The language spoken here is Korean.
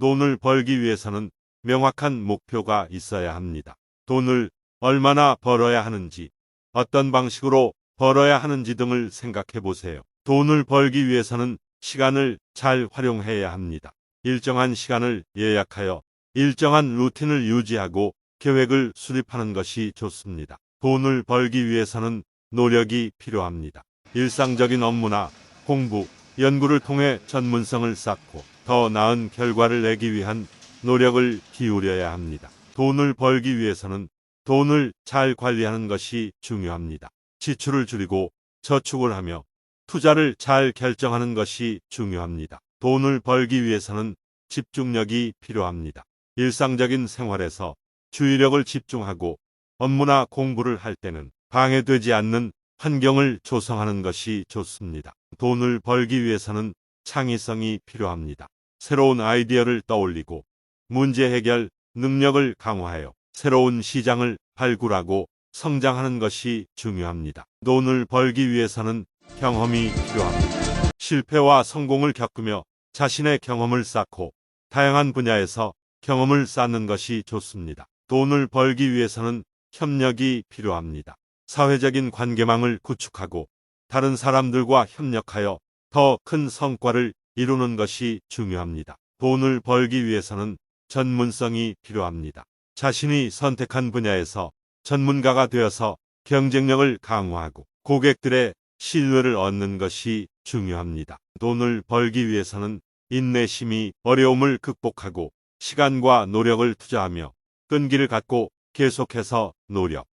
돈을 벌기 위해서는 명확한 목표가 있어야 합니다. 돈을 얼마나 벌어야 하는지, 어떤 방식으로 벌어야 하는지 등을 생각해 보세요. 돈을 벌기 위해서는 시간을 잘 활용해야 합니다. 일정한 시간을 예약하여 일정한 루틴을 유지하고 계획을 수립하는 것이 좋습니다. 돈을 벌기 위해서는 노력이 필요합니다. 일상적인 업무나 공부, 연구를 통해 전문성을 쌓고 더 나은 결과를 내기 위한 노력을 기울여야 합니다. 돈을 벌기 위해서는 돈을 잘 관리하는 것이 중요합니다. 지출을 줄이고 저축을 하며 투자를 잘 결정하는 것이 중요합니다. 돈을 벌기 위해서는 집중력이 필요합니다. 일상적인 생활에서 주의력을 집중하고 업무나 공부를 할 때는 방해되지 않는 환경을 조성하는 것이 좋습니다. 돈을 벌기 위해서는 창의성이 필요합니다. 새로운 아이디어를 떠올리고 문제 해결 능력을 강화하여 새로운 시장을 발굴하고 성장하는 것이 중요합니다. 돈을 벌기 위해서는 경험이 필요합니다. 실패와 성공을 겪으며 자신의 경험을 쌓고 다양한 분야에서 경험을 쌓는 것이 좋습니다. 돈을 벌기 위해서는 협력이 필요합니다. 사회적인 관계망을 구축하고 다른 사람들과 협력하여 더 큰 성과를 이루는 것이 중요합니다. 돈을 벌기 위해서는 전문성이 필요합니다. 자신이 선택한 분야에서 전문가가 되어서 경쟁력을 강화하고 고객들의 신뢰를 얻는 것이 중요합니다. 돈을 벌기 위해서는 인내심이 어려움을 극복하고 시간과 노력을 투자하며 끈기를 갖고 계속해서 노력,